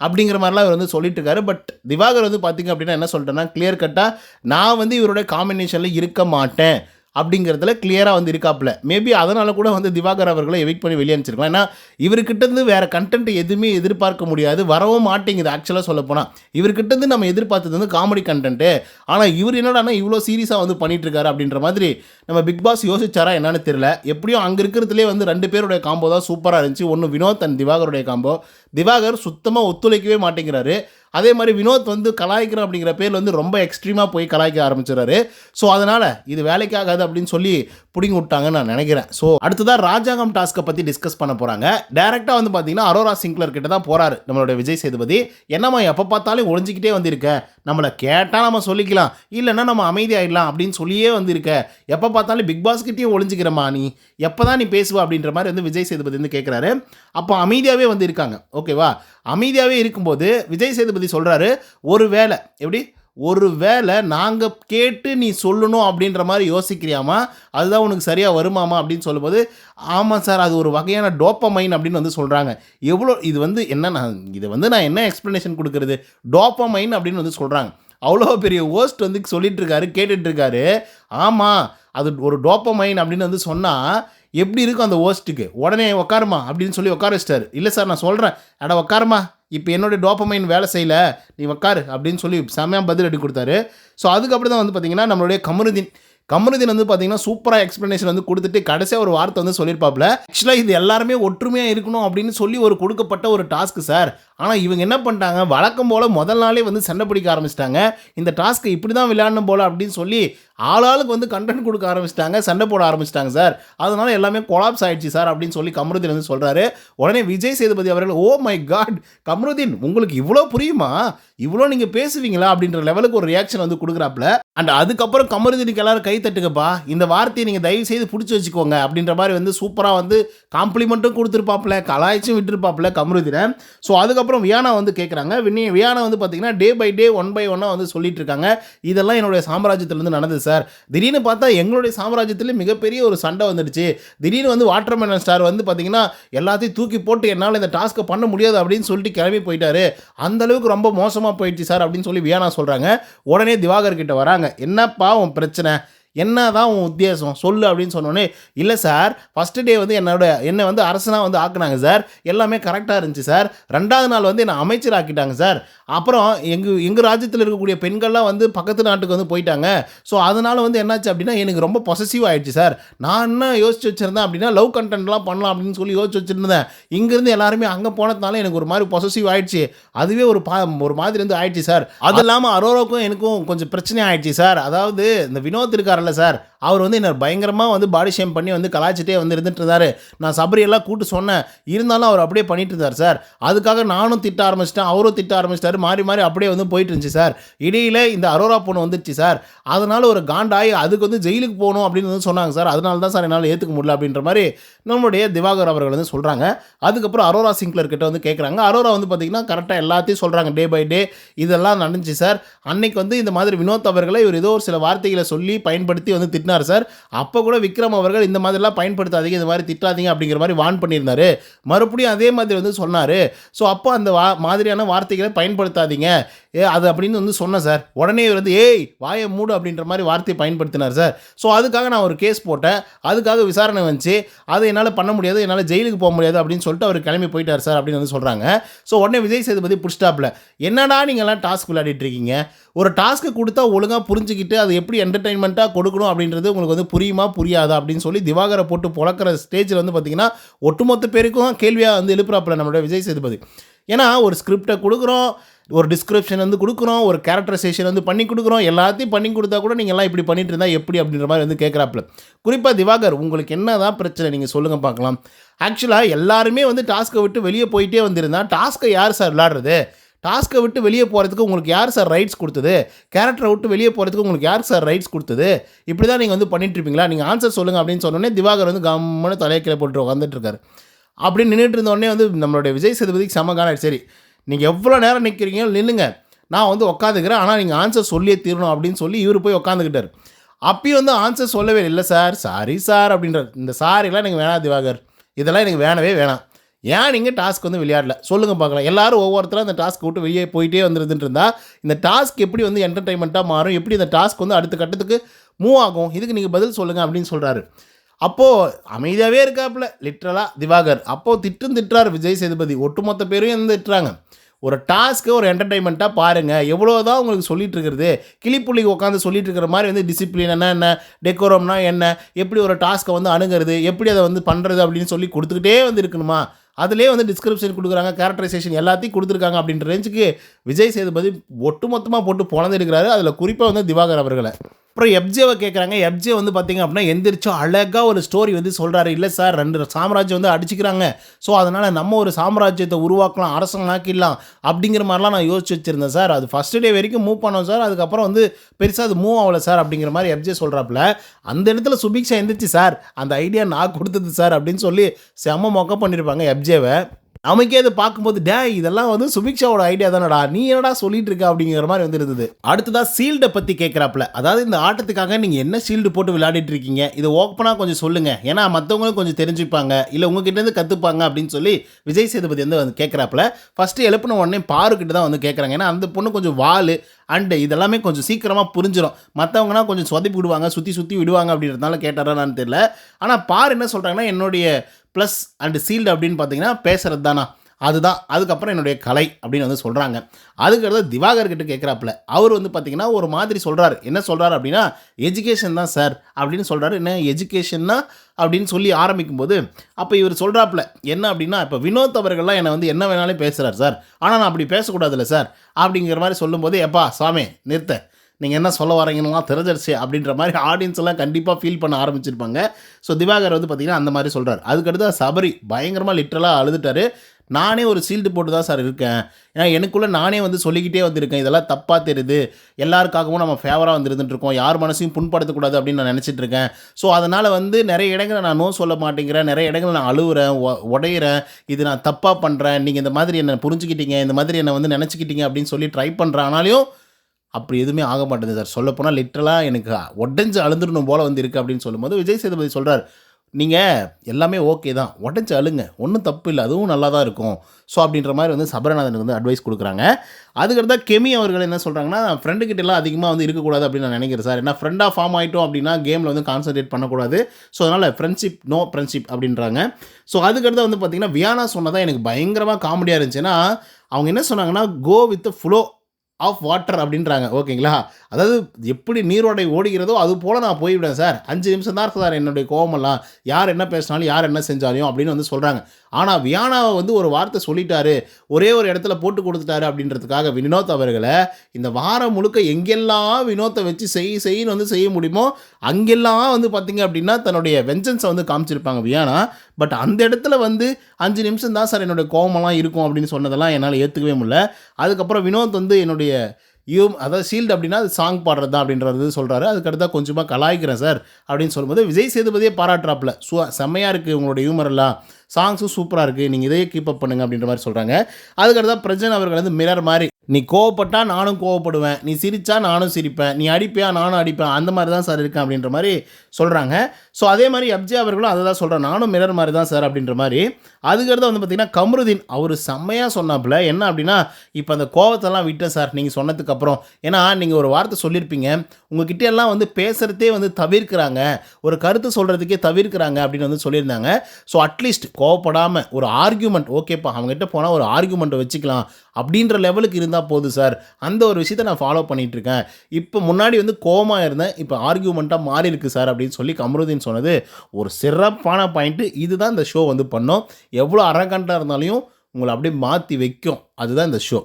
அப்படிங்கிற மாதிரிலாம் இவர் வந்து சொல்லிட்டு இருக்காரு பட் திவாகர் வந்து பார்த்திங்க அப்படின்னா என்ன சொல்லிட்டேன்னா கிளியர் கட்டாக நான் வந்து இவரோட காம்பினேஷனில் இருக்க மாட்டேன். அப்படிங்கிறதுல கிளியராக வந்து இருக்காப்புல. மேபி அதனால் கூட வந்து திவாகர் அவர்களை எவிக் பண்ணி வெளியே அனுப்பிச்சிருக்கலாம். ஏன்னா இவர்கிட்டருந்து வேறு கண்டென்ட் எதுவுமே எதிர்பார்க்க முடியாது. வரவும் மாட்டேங்குது ஆக்சுவலாக சொல்லப்போனால் இவர்கிட்டருந்து நம்ம எதிர்பார்த்தது வந்து காமெடி கண்டென்ட்டு ஆனால் இவர் என்னடானா இவ்வளோ சீரியஸாக வந்து பண்ணிட்டு இருக்காரு அப்படின்ற மாதிரி நம்ம பிக் பாஸ் யோசிச்சாரா என்னன்னு தெரியல. எப்படியும் அங்கே இருக்கிறதுலே வந்து ரெண்டு பேருடைய காம்போ தான் சூப்பராக இருந்துச்சு. ஒன்று வினோத் அண்ட் திவாகருடைய காம்போ திவாகர் சுத்தமாக ஒத்துழைக்கவே மாட்டேங்கிறாரு. அதே மாதிரி வினோத் வந்து கலாய்க்கிறோம் அப்படிங்கிற பேரில் வந்து ரொம்ப எக்ஸ்ட்ரீமாக போய் கலாய்க்க ஆரம்பிச்சிடறாரு. ஸோ அதனால் இது வேலைக்காகாது அப்படின்னு சொல்லி பிடிங்கி விட்டாங்கன்னு நான் நினைக்கிறேன். ஸோ அடுத்ததாக ராஜாங்கம் டாஸ்க்கை பற்றி டிஸ்கஸ் பண்ண போகிறாங்க டேரெக்டாக வந்து பார்த்தீங்கன்னா அரோரா சிங்க்லர் கிட்ட தான் போகிறாரு நம்மளுடைய விஜய் சேதுபதி. என்னம்மா எப்போ பார்த்தாலும் ஒழிஞ்சிக்கிட்டே வந்திருக்க? நம்மளை கேட்டால் நம்ம சொல்லிக்கலாம். இல்லைன்னா நம்ம அமைதியாயிடலாம் அப்படின்னு சொல்லியே வந்திருக்க. எப்போ பார்த்தாலும் பிக் பாஸ் ஒழிஞ்சிக்கிறமா நீ. எப்போ தான் நீ பேசுவ அப்படின்ற மாதிரி வந்து விஜய் சேதுபதி வந்து கேட்குறாரு அப்போ அமைதியாகவே வந்து இருக்காங்க. ஓகேவா அமைதியாகவே இருக்கும்போது விஜய் சேதுபதி சொல்கிறாரு ஒரு வேளை எப்படி? ஒரு வேளை நாங்கள் கேட்டு நீ சொல்லணும் அப்படின்ற மாதிரி யோசிக்கிறியாமா? அதுதான் உனக்கு சரியாக வருமாமா அப்படின்னு சொல்லும்போது ஆமாம் சார் அது ஒரு வகையான டோப்பமைன் அப்படின்னு வந்து சொல்கிறாங்க எவ்வளோ இது வந்து என்ன நான் இது வந்து நான் என்ன எக்ஸ்ப்ளனேஷன் கொடுக்குறது? டோப்பமைன் அப்படின்னு வந்து சொல்கிறாங்க அவ்வளோ பெரிய ஓஸ்ட் வந்து சொல்லிட்டு இருக்காரு கேட்டுட்டு இருக்காரு ஆமாம் அது ஒரு டோப்பமைன் அப்படின்னு வந்து சொன்னால் எப்படி இருக்கும் அந்த ஓஸ்ட்டுக்கு உடனே உட்காருமா அப்படின்னு சொல்லி உட்கார வச்சிட்டாரு. இல்லை சார் நான் சொல்கிறேன் அட உட்காருமா இப்போ என்னுடைய டோப்பமைன் வேலை செய்யல நீ உட்காரு அப்படின்னு சொல்லி செம்மையாக பதில் அடி கொடுத்தாரு. ஸோ அதுக்கப்புறம் தான் வந்து பார்த்திங்கன்னா நம்மளுடைய கமருதீன். கமருதீன் வந்து பார்த்தீங்கன்னா சூப்பராக எக்ஸ்ப்ளனேஷன் வந்து கொடுத்துட்டு கடைசியாக ஒரு வார்த்தை வந்து சொல்லியிருப்பாப்ல ஆக்சுவலாக இது எல்லாருமே ஒற்றுமையாக இருக்கணும் அப்படின்னு சொல்லி ஒரு கொடுக்கப்பட்ட ஒரு டாஸ்க்கு சார் ஆனால் இவங்க என்ன பண்ணிட்டாங்க? வழக்கம் போல் முதல் நாளே வந்து சண்டை பிடிக்க ஆரம்பிச்சிட்டாங்க. இந்த டாஸ்க்கை இப்படி தான் விளையாடணும் போல் அப்படின்னு சொல்லி ஆளாளுக்கு வந்து கண்டென்ட் கொடுக்க ஆரம்பிச்சிட்டாங்க. சண்டை போட ஆரம்பிச்சிட்டாங்க சார் அதனால எல்லாமே கொலாப்ஸ் ஆயிடுச்சு சார் அப்படின்னு சொல்லி கமருதீன் வந்து சொல்கிறாரு உடனே விஜய் சேதுபதி அவர்கள் ஓ மை காட் கமருதீன் உங்களுக்கு இவ்வளோ புரியுமா? இவ்வளோ நீங்கள் பேசுவீங்களா? அப்படின்ற லெவலுக்கு ஒரு ரியாக்ஷன் வந்து கொடுக்குறாப்புல. அண்ட் அதுக்கப்புறம் கமருதீனுக்கு எல்லாரும் கை தட்டுக்கப்பா இந்த வார்த்தையை நீங்கள் தயவு செய்து பிடிச்சி வச்சுக்கோங்க அப்படின்ற மாதிரி வந்து சூப்பராக வந்து காம்ப்ளிமெண்ட்டும் கொடுத்துருப்பாப்புல கலாய்ச்சும் விட்டுருப்பாப்புல கமருதீனை. ஸோ அதுக்கப்புறம் வியானா வந்து கேட்குறாங்க வினி வியானா வந்து பார்த்தீங்கன்னா day by day one by ஒன்னாக வந்து சொல்லிட்டு இருக்காங்க இதெல்லாம் என்னுடைய சாம்ராஜ்யத்திலேருந்து நடந்தது சார் திடீர்னு பார்த்தா எங்களுடைய சாம்ராஜ்யத்தில் மிகப்பெரிய ஒரு சண்டை வந்துடுச்சு. திடீர்னு வந்து வாட்டர்மேன் ஸ்டார் வந்து பார்த்தீங்கன்னா எல்லாத்தையும் தூக்கி போட்டு என்னால் இந்த டாஸ்க்கை பண்ண முடியாது அப்படின்னு சொல்லிட்டு கிளம்பி போயிட்டாரு. அந்த அளவுக்கு ரொம்ப மோசமாக போயிடுச்சு சார் அப்படின்னு சொல்லி வியானா சொல்கிறாங்க உடனே திவாகர் கிட்ட வராங்க. என்னப்பா உன் பிரச்சனை? என்ன தான் உன் உத்தேசம்? சொல்லு அப்படின்னு சொன்னோன்னே இல்லை சார் ஃபஸ்ட்டு டே வந்து என்னோட என்னை வந்து அரசனாக வந்து ஆக்குனாங்க சார். எல்லாமே கரெக்டாக இருந்துச்சு சார். ரெண்டாவது நாள் வந்து என்னை அமைச்சர் ஆக்கிட்டாங்க சார். அப்புறம் எங்கள் எங்கள் ராஜ்யத்தில் இருக்கக்கூடிய பெண்கள்லாம் வந்து பக்கத்து நாட்டுக்கு வந்து போயிட்டாங்க. ஸோ அதனால் வந்து என்னாச்சு அப்படின்னா எனக்கு ரொம்ப பொசசிவ் ஆகிடுச்சு சார். நான் என்ன யோசிச்சு வச்சுருந்தேன் அப்படின்னா லவ் கண்டென்ட்லாம் பண்ணலாம் அப்படின்னு சொல்லி யோசிச்சு வச்சுருந்தேன். இங்கேருந்து எல்லாருமே அங்கே போனதுனால எனக்கு ஒரு மாதிரி பொசசிவ் ஆகிடுச்சு அதுவே ஒரு பா ஒரு மாதிரி வந்து ஆயிடுச்சு சார். அது இல்லாமல் அரோராவுக்கும் எனக்கும் கொஞ்சம் பிரச்சனை ஆயிடுச்சு சார். அதாவது இந்த வினோத் இருக்கார்ல சார் அவர் வந்து என்ன பயங்கரமாக வந்து பாடி ஷேம் பண்ணி வந்து கலாச்சிட்டே வந்து இருந்துட்டு இருந்தார். நான் சபரியெல்லாம் கூட்டு சொன்னேன். இருந்தாலும் அவர் அப்படியே பண்ணிட்டு இருந்தார் சார் அதுக்காக நானும் திட்ட ஆரம்பிச்சிட்டேன் அவரும் திட்ட ஆரம்பிச்சிட்டாரு. மாறி மாறி அப்படியே வந்து போயிட்டு இருந்துச்சு சார் இடையில இந்த அரோரா பொண்ணு வந்துடுச்சு சார் அதனால் ஒரு காண்டாயி அதுக்கு வந்து ஜெயிலுக்கு போகணும் அப்படின்னு வந்து சொன்னாங்க சார் அதனால தான் சார் என்னால் ஏற்றுக்க முடியல அப்படின்ற மாதிரி நம்மளுடைய திவாகர் அவர்கள் வந்து சொல்கிறாங்க அதுக்கப்புறம் அரோரா சிங்க்லர் கிட்ட வந்து கேட்குறாங்க அரோரா வந்து பார்த்திங்கன்னா கரெக்டாக எல்லாத்தையும் சொல்கிறாங்க டே பை டே இதெல்லாம் நடந்துச்சு சார் அன்னைக்கு வந்து இந்த மாதிரி வினோத் அவர்களை இவர் ஏதோ ஒரு சில வார்த்தைகளை சொல்லி பயன்படுத்தி வந்து திட்டு திட்டினார் சார். அப்போ கூட விக்ரம் அவர்கள் இந்த மாதிரிலாம் பயன்படுத்தாதீங்க இந்த மாதிரி திட்டாதீங்க அப்படிங்கிற மாதிரி வான் பண்ணியிருந்தாரு. மறுபடியும் அதே மாதிரி வந்து சொன்னார். ஸோ அப்போ அந்த வா மாதிரியான வார்த்தைகளை பயன்படுத்தாதீங்க. ஏ அது அப்படின்னு வந்து சொன்னேன் சார். உடனே இவர் வந்து ஏய் வாயை மூடு அப்படின்ற மாதிரி வார்த்தையை பயன்படுத்தினார் சார். ஸோ அதுக்காக நான் ஒரு கேஸ் போட்டேன். அதுக்காக விசாரணை வந்துச்சு. அதை என்னால் பண்ண முடியாது என்னால் ஜெயிலுக்கு போக முடியாது அப்படின்னு சொல்லிட்டு அவர் கிளம்பி போயிட்டார் சார் அப்படின்னு வந்து சொல்கிறாங்க ஸோ உடனே விஜய் சேதுபதி பிடிச்சிட்டாப்பில். என்னடா நீங்கள்லாம் டாஸ்க் விளையாடிட்டு இருக்கீங்க? ஒரு டாஸ்க்கு கொடுத்தா ஒழுங்காக புரிஞ்சுக்கிட்டு அது எப்படி என்டர்டைன்மெண்ட்டாக கொடுக்கணும் அப்படின்றது உங்களுக்கு வந்து புரியுமா புரியாதா? அப்படின்னு சொல்லி திவாகரை போட்டு புழக்கிற ஸ்டேஜில் வந்து பார்த்திங்கன்னா ஒட்டுமொத்த பேருக்கும் கேள்வியாக வந்து எழுப்புறாப்புல நம்மளோட விஜய் சேதுபதி. ஏன்னா ஒரு ஸ்கிரிப்டை கொடுக்குறோம் ஒரு டிஸ்கிரிப்ஷன் வந்து கொடுக்குறோம் ஒரு கேரக்டரைசேஷன் வந்து பண்ணி கொடுக்குறோம் எல்லாத்தையும் பண்ணி கொடுத்தா கூட நீங்கள் எல்லாம் இப்படி பண்ணிட்டு இருந்தால் எப்படி அப்படின்ற மாதிரி வந்து கேட்குறாப்புல குறிப்பாக திவாகர் உங்களுக்கு என்ன தான் பிரச்சனை நீங்கள் சொல்லுங்கள் பார்க்கலாம் ஆக்சுவலாக எல்லாருமே வந்து டாஸ்க்கை விட்டு வெளியே போயிட்டே வந்திருந்தா டாஸ்க்கை யார் சார் விளாடுறது? டாஸ்க்கை விட்டு வெளியே போகிறதுக்கு உங்களுக்கு யார் சார் ரைட்ஸ் கொடுத்தது? கேரக்டரை விட்டு வெளியே போகிறதுக்கு உங்களுக்கு யார் சார் ரைட்ஸ் கொடுத்தது? இப்படி தான் நீங்கள் வந்து பண்ணிட்டு இருப்பீங்களா? நீங்கள் ஆன்சர் சொல்லுங்கள் அப்படின்னு சொன்னோடனே திவாகர் வந்து கம்முன்னு தலையை கீழே போட்டு உட்காந்துட்டு அப்படின்னு நின்றுட்டு இருந்தோடனே வந்து நம்மளுடைய விஜய் சேதுபதிக்கு சமகான சரி நீங்கள் எவ்வளோ நேரம் நிற்கிறீங்க நில்லுங்க. நான் வந்து உட்காந்துக்கிறேன் ஆனால் நீங்கள் ஆன்சர் சொல்லியே தீரணும் அப்படின்னு சொல்லி இவர் போய் உட்காந்துக்கிட்டார் அப்பயும் வந்து ஆன்சர் சொல்லவே இல்லை. சார் சாரி சார் அப்படின்றார். இந்த சாரிலாம் எனக்கு வேணாம் திவாகர். இதெல்லாம் எனக்கு வேணவே வேணாம். ஏன் நீங்கள் டாஸ்க் வந்து விளையாடல? சொல்லுங்கள் பார்க்கலாம். எல்லாரும் ஒவ்வொருத்தரும் அந்த டாஸ்க் விட்டு வெளியே போயிட்டே வந்துருதுன்னு இருந்தால் இந்த டாஸ்க் எப்படி வந்து என்டர்டைன்மெண்ட்டாக மாறும்? எப்படி இந்த டாஸ்க் வந்து அடுத்த கட்டத்துக்கு மூவ் ஆகும்? இதுக்கு நீங்கள் பதில் சொல்லுங்கள் அப்படின்னு சொல்கிறாரு அப்போது அமைதியாகவே இருக்காப்புல லிட்ரலாக திவாகர். அப்போது திட்டும் திட்டுறார் விஜய் சேதுபதி. ஒட்டுமொத்த பேரும் வந்து திட்டுறாங்க. ஒரு டாஸ்க்கு ஒரு என்டர்டைன்மெண்ட்டாக பாருங்கள் எவ்வளோ தான் உங்களுக்கு சொல்லிட்டு இருக்கிறது உட்காந்து சொல்லிட்டு இருக்கிற மாதிரி வந்து டிசிப்ளின் என்ன என்ன டெக்கோரம்னா என்ன எப்படி ஒரு டாஸ்க்கை வந்து அணுகிறது எப்படி அதை வந்து பண்ணுறது அப்படின்னு சொல்லி கொடுத்துக்கிட்டே வந்து இருக்கணுமா? அதிலே வந்து டிஸ்கிரிப்ஷன் கொடுக்குறாங்க கேரக்டரைசேஷன் எல்லாத்தையும் கொடுத்துருக்காங்க அப்படின்ற ரேஞ்சுக்கு விஜய் சேதுபதி ஒட்டுமொத்தமாக போட்டு பொழந்திருக்கிறாரு அதில் குறிப்பாக வந்து திவாகர் அவர்களை. அப்புறம் எப்ஜேவை கேட்குறாங்க எப்ஜே வந்து பார்த்தீங்க அப்படின்னா எந்திரிச்சோ அழகாக ஒரு ஸ்டோரி வந்து சொல்கிறாரு இல்லை சார் ரெண்டு சாம்ராஜ்யம் வந்து அடிச்சுக்கிறாங்க. ஸோ அதனால் நம்ம ஒரு சாம்ராஜ்யத்தை உருவாக்கலாம் அரசங்களாக்கிடலாம் அப்படிங்கிற மாதிரிலாம் நான் யோசிச்சு வச்சுருந்தேன் சார் அது ஃபஸ்ட் டே வரைக்கும் மூவ் பண்ணோம் சார் அதுக்கப்புறம் வந்து பெருசாக அது மூவ் ஆகலை சார் அப்படிங்கிற மாதிரி எப்ஜே சொல்கிறாப்புல அந்த இடத்துல சுபிக்ஷா எந்திரிச்சு சார் அந்த ஐடியா நான் கொடுத்தது சார் அப்படின்னு சொல்லி செம்ம மொக்க பண்ணியிருப்பாங்க எப்ஜேவை நமக்கே அதை பார்க்கும்போது டே இதெல்லாம் வந்து சுபிக்ஷாவோட ஐடியா தானடா. நீ என்னடா சொல்லிட்டு இருக்க அப்படிங்கிற மாதிரி வந்து இருந்தது அடுத்ததா சீல்டை பற்றி கேட்குறாப்புல அதாவது இந்த ஆட்டத்துக்காக நீங்கள் என்ன ஷீல்டு போட்டு விளையாடிட்டு இருக்கீங்க? இதை ஓப்பனாக கொஞ்சம் சொல்லுங்க. ஏன்னா மற்றவங்களும் கொஞ்சம் தெரிஞ்சுப்பாங்க. இல்லை உங்ககிட்டேருந்து கற்றுப்பாங்க அப்படின்னு சொல்லி விஜய் சேதுபதி வந்து வந்து கேட்குறாப்புல ஃபஸ்ட்டு எழுப்பின உடனே பாருக்கிட்ட தான் வந்து கேட்குறாங்க ஏன்னா அந்த பொண்ணு கொஞ்சம் வால். அண்டு இதெல்லாமே கொஞ்சம் சீக்கிரமாக புரிஞ்சிடும் மற்றவங்கன்னா கொஞ்சம் சொதப்பி விடுவாங்க. சுற்றி சுற்றி விடுவாங்க அப்படின்றதுனால கேட்டாரான்னு தெரியல. ஆனால் பார் என்ன சொல்கிறாங்கன்னா என்னுடைய ப்ளஸ் அண்டு சீல்டு அப்படின்னு பார்த்தீங்கன்னா பேசுகிறது தானா? அதுதான். அதுக்கப்புறம் என்னுடைய கலை அப்படின்னு வந்து சொல்கிறாங்க அதுக்கடுத்து திவாகர் கிட்ட கேட்குறாப்புல அவர் வந்து பார்த்தீங்கன்னா ஒரு மாதிரி சொல்கிறாரு என்ன சொல்கிறாரு அப்படின்னா எஜுகேஷன் தான் சார் அப்படின்னு சொல்கிறாரு என்ன எஜுகேஷன்னா அப்படின்னு சொல்லி ஆரம்பிக்கும்போது அப்போ இவர் சொல்கிறாப்புல என்ன அப்படின்னா இப்போ வினோத் அவர்கள்லாம் என்னை வந்து என்ன வேணாலும் பேசுகிறார் சார் ஆனால் நான் அப்படி பேசக்கூடாதுல்ல சார் அப்படிங்கிற மாதிரி சொல்லும்போது எப்பா சாமி நிறுத்த. நீங்கள் என்ன சொல்ல வரீங்கன்னு தெரிஞ்சிருச்சு அப்படின்ற மாதிரி ஆடியன்ஸ் எல்லாம் கண்டிப்பாக ஃபீல் பண்ண ஆரம்பிச்சிருப்பாங்க. ஸோ திவாகர் வந்து பார்த்திங்கன்னா அந்த மாதிரி சொல்கிறார் அதுக்கடுத்து சபரி பயங்கரமாக லிட்டரலாக அழுதுட்டாரு. நானே ஒரு சீல்டு போட்டு தான் சார் இருக்கேன். ஏன்னா எனக்குள்ளே நானே வந்து சொல்லிக்கிட்டே வந்திருக்கேன். இதெல்லாம் தப்பாக தெரியுது. எல்லாருக்காகவும் நம்ம ஃபேவராக வந்து இருக்கோம். யார் மனசையும் புண்படுத்தக்கூடாது அப்படின்னு நான் நினச்சிட்டு இருக்கேன். ஸோ அதனால் வந்து நிறைய இடங்களை நான் நோ சொல்ல மாட்டேங்கிறேன். நிறைய இடங்களை நான் அழுகுறேன் ஒ உடையிறேன். இது நான் தப்பாக பண்ணுறேன் நீங்கள் இந்த மாதிரி என்னை புரிஞ்சுக்கிட்டீங்க. இந்த மாதிரி என்னை வந்து நினச்சிக்கிட்டீங்க அப்படின்னு சொல்லி ட்ரை பண்ணுறேன் ஆனாலையும் அப்படி எதுவுமே ஆக மாட்டேங்குது சார். சொல்லப்போனால் லிட்டரலாக எனக்கு உடஞ்சி அழுந்துடணும் போல் வந்து இருக்குது அப்படின்னு சொல்லும்போது விஜய் சேதுபதி சொல்கிறார் நீங்கள் எல்லாமே ஓகே தான் உடஞ்சி அழுங்க ஒன்றும் தப்பு இல்லை அதுவும் நல்லா தான் இருக்கும். ஸோ அப்படின்ற மாதிரி வந்து சபரநாதனுக்கு வந்து அட்வைஸ் கொடுக்குறாங்க. அதுக்கடுத்தா கெமி அவர்கள் என்ன சொல்கிறாங்கன்னா ஃப்ரெண்டுக்கிட்ட எல்லாம் அதிகமாக வந்து இருக்கக்கூடாது அப்படின்னு நான் நினைக்கிறேன் சார். ஏன்னா ஃப்ரெண்டாக ஃபார்ம் ஆகிட்டோம் அப்படின்னா கேமில் வந்து கான்சன்ட்ரேட் பண்ணக்கூடாது. ஸோ அதனால் ஃப்ரெண்ட்ஷிப் நோ ஃப்ரெண்ட்ஷிப் அப்படின்றாங்க. ஸோ அதுக்கடுத்து வந்து பார்த்திங்கன்னா வியானா சொன்னதான் எனக்கு பயங்கரமாக காமெடியாக இருந்துச்சுன்னா அவங்க என்ன சொன்னாங்கன்னா go with flow of water அப்படின்றாங்க ஓகேங்களா? அதாவது எப்படி நீரோடை ஓடுகிறதோ அது போல் நான் போய்விடுவேன் சார். அஞ்சு நிமிஷம் தான் சார் என்னுடைய கோவமெல்லாம். யார் என்ன பேசினாலும் யார் என்ன செஞ்சாலும் அப்படின்னு வந்து சொல்கிறாங்க ஆனால் வியானாவை வந்து ஒரு வார்த்தை சொல்லிட்டாரு ஒரே ஒரு இடத்துல போட்டு கொடுத்துட்டாரு அப்படின்றதுக்காக வினோத் அவர்களை இந்த வாரம் முழுக்க எங்கெல்லாம் வினோத்தை வச்சு செய் செய்யின்னு வந்து செய்ய முடியுமோ அங்கெல்லாம் வந்து பார்த்திங்க அப்படின்னா தன்னுடைய வெஞ்சன்ஸை வந்து காமிச்சிருப்பாங்க வியானா. பட் அந்த இடத்துல வந்து அஞ்சு நிமிஷம் தான் சார் என்னுடைய கோபமெல்லாம் இருக்கும் அப்படின்னு சொன்னதெல்லாம் என்னால் ஏற்றுக்கவே முடியல. அதுக்கப்புறம் வினோத் வந்து என்னுடைய யூ அதாவது ஷீல்டு அப்படின்னா அது சாங் பாடுறது தான் அப்படின்றது சொல்கிறாரு அதுக்கடுத்தா கொஞ்சமாக கலாய்க்கிறேன் சார் அப்படின்னு சொல்லும்போது விஜய் சேதுபதியே பாராட்டுறாப்புல. சு செம்மையாக இருக்குது உங்களோட ஹியூமரெல்லாம் சாங்ஸும் சூப்பராக இருக்குது நீங்கள் இதையே கீப் அப் பண்ணுங்க அப்படின்ற மாதிரி சொல்கிறாங்க அதுக்கடுத்தா பிரஜன் அவர்கள் வந்து மிரர் மாதிரி நீ கோவப்பட்டா நானும் கோவப்படுவேன். நீ சிரிச்சா நானும் சிரிப்பேன். நீ அடிப்பியா நானும் அடிப்பேன். அந்த மாதிரி தான் சார் இருக்கேன் அப்படின்ற மாதிரி சொல்கிறாங்க ஸோ அதே மாதிரி எப்ஜே அவர்களும் அதை தான் சொல்கிறேன் நானும் மிரர் மாதிரி தான் சார் அப்படின்ற மாதிரி. அதுக்கடுத்து வந்து பார்த்திங்கன்னா கமருதீன் அவர் செம்மையாக சொன்னாப்புல. என்ன அப்படின்னா இப்போ அந்த கோவத்தெல்லாம் விட்டேன் சார் நீங்கள் சொன்னதுக்கப்புறம் ஏன்னா நீங்கள் ஒரு வார்த்தை சொல்லியிருப்பீங்க உங்ககிட்ட எல்லாம் வந்து பேசுகிறதே வந்து தவிர்க்கிறாங்க. ஒரு கருத்து சொல்கிறதுக்கே தவிர்க்கிறாங்க அப்படின்னு வந்து சொல்லியிருந்தாங்க. ஸோ அட்லீஸ்ட் கோவப்படாமல் ஒரு ஆர்கியூமெண்ட் ஓகேப்பா அவங்ககிட்ட போனால் ஒரு ஆர்கியூமெண்ட்டை வச்சுக்கலாம் அப்படின்ற லெவலுக்கு இருந்தால் போதும் சார் அந்த ஒரு விஷயத்தை நான் ஃபாலோ பண்ணிகிட்டு இருக்கேன் இப்போ முன்னாடி வந்து கோவமாக இருந்தேன். இப்போ ஆர்கியூமெண்ட்டாக மாறி இருக்குது சார் அப்படின்னு சொல்லி கமருதீன் சொன்னது ஒரு சிறப்பான பாயிண்ட்டு இதுதான் இந்த ஷோ வந்து பண்ணோம். எவ்வளோ அரகண்டாக இருந்தாலையும் உங்களை அப்படியே மாற்றி வைக்கும். அதுதான் இந்த ஷோ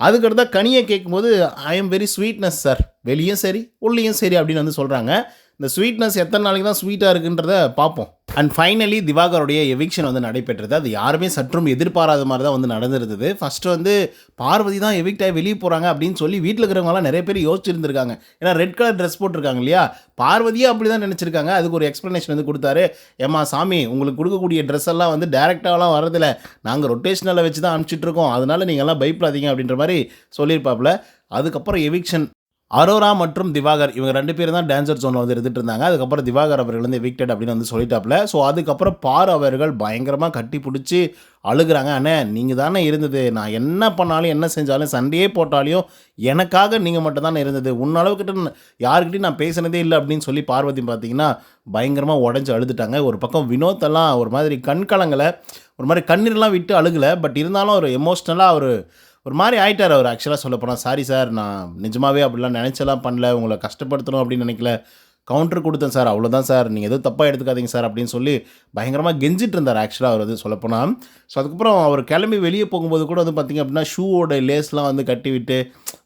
அதுக்கடுத்தா கனியை கேட்கும்போது I am very sweetness sir வெளியும் சரி உள்ளேயும் சரி அப்படின்னு வந்து சொல்கிறாங்க இந்த ஸ்வீட்னஸ் எத்தனை நாளைக்கு தான் ஸ்வீட்டாக இருக்குன்றத பார்ப்போம். அண்ட் ஃபைனலி திவாகருடைய எவிக்ஷன் வந்து நடைபெற்றது. அது யாருமே சற்றும் எதிர்பாராத மாதிரி தான் வந்து நடந்திருந்தது. ஃபஸ்ட்டு வந்து பார்வதி தான் எவிக்ட் ஆகி வெளியே போகிறாங்க அப்படின்னு சொல்லி வீட்டில் இருக்கிறவங்களாம் நிறைய பேர் யோசிச்சிருந்துருக்காங்க. ஏன்னா ரெட் கலர் ட்ரெஸ் போட்டிருக்காங்க இல்லையா? பார்வதியே அப்படி தான் நினச்சிருக்காங்க. அதுக்கு ஒரு எக்ஸ்ப்ளனேஷன் வந்து கொடுத்தாரு. ஏமா சாமி உங்களுக்கு கொடுக்கக்கூடிய ட்ரெஸ் எல்லாம் வந்து டேரெக்டாகலாம் வரதில்ல நாங்கள் ரொட்டேஷனில் வச்சு தான் அனுப்பிச்சிட்ருக்கோம் அதனால் நீங்கள்லாம் பயப்படாதீங்க அப்படின்ற மாதிரி சொல்லியிருப்பாப்புல. அதுக்கப்புறம் எவிக்ஷன் அரோரா மற்றும் திவாகர் இவங்க ரெண்டு பேரும் தான் டான்சர் ஜோனில் வந்து இருந்துட்டு இருந்தாங்க. அதுக்கப்புறம் திவாகர் அவர்கள் வந்து எவிக்டட் அப்படின்னு வந்து சொல்லிட்டாப்புல. ஸோ அதுக்கப்புறம் பார் அவர்கள் பயங்கரமாக கட்டி பிடிச்சி அழுகுறாங்க. அண்ணே நீங்கள் தானே இருந்தது. நான் என்ன பண்ணாலும் என்ன செஞ்சாலும் சண்டையே போட்டாலையும் எனக்காக நீங்கள் மட்டும் தானே இருந்தது. உன்னளவுக்கிட்ட யாருக்கிட்டையும் நான் பேசினதே இல்லை அப்படின்னு சொல்லி பார்வதி பார்த்தீங்கன்னா பயங்கரமாக உடஞ்சி அழுதுட்டாங்க. ஒரு பக்கம் வினோத்தெல்லாம் ஒரு மாதிரி கண்கலங்களை ஒரு மாதிரி கண்ணீர்லாம் விட்டு அழுகலை. பட் இருந்தாலும் ஒரு எமோஷ்னலாக ஒரு ஒரு மாதிரி ஆயிட்டார் அவர். ஆக்சுவலாக சொல்ல போனால் சாரி சார் நான் நிஜமாவே அப்படிலாம் நினச்செல்லாம் பண்ணல. உங்களை கஷ்டப்படுத்தணும் அப்படின்னு நினைக்கல. கவுண்டர் கொடுத்தேன் சார் அவ்வளோதான் சார் நீங்கள் எதுவும் தப்பாக எடுத்துக்காதீங்க சார் அப்படின்னு சொல்லி பயங்கரமாக கெஞ்சிட்டு இருந்தார். ஆக்சுவலாக அவர் வந்து சொல்லப்போனால் ஸோ அதுக்கப்புறம் அவர் கிளம்பி வெளியே போகும்போது கூட வந்து பார்த்திங்க அப்படின்னா ஷூவோட லேஸ்லாம் வந்து கட்டி விட்டு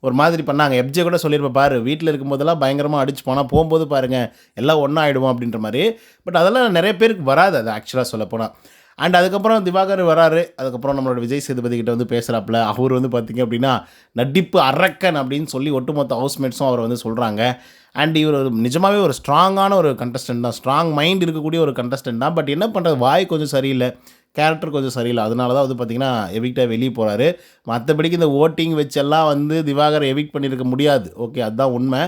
ஒரு மாதிரி பண்ணாங்க. எப்ஜே கூட சொல்லியிருப்பேன் பாரு வீட்டில் இருக்கும்போதெல்லாம் பயங்கரமாக அடிச்சு போனால் போகும்போது பாருங்கள் எல்லாம் ஒன்றா ஆகிடுவோம் அப்படின்ற மாதிரி. பட் அதெல்லாம் நிறைய பேருக்கு வராது அது ஆக்சுவலாக சொல்லப்போனால் அண்ட் அதுக்கப்புறம் திவாகர் வராரு. அதுக்கப்புறம் நம்மளோட விஜய் சேதுபதி கிட்ட வந்து பேசுகிறாப்புல அவர் வந்து பார்த்திங்க அப்படின்னா நடிப்பு அரக்கன் அப்படின்னு சொல்லி ஒட்டுமொத்த ஹவுஸ்மேட்ஸும் அவர் வந்து சொல்கிறாங்க அண்ட் இவர் ஒரு நிஜமாகவே ஒரு ஸ்ட்ராங்கான ஒரு கண்டஸ்டன்ட் தான். ஸ்ட்ராங் மைண்ட் இருக்கக்கூடிய ஒரு கண்டஸ்டன்ட் தான். பட் என்ன பண்ணுறது வாய் கொஞ்சம் சரியில்லை. கேரக்டர் கொஞ்சம் சரியில்லை. அதனால தான் வந்து பார்த்திங்கன்னா எவிக்டாக வெளியே போகிறாரு மற்றபடிக்கு இந்த ஓட்டிங் வச்செல்லாம் வந்து திவாகர் எவிக்ட் பண்ணியிருக்க முடியாது. ஓகே அதுதான் உண்மை.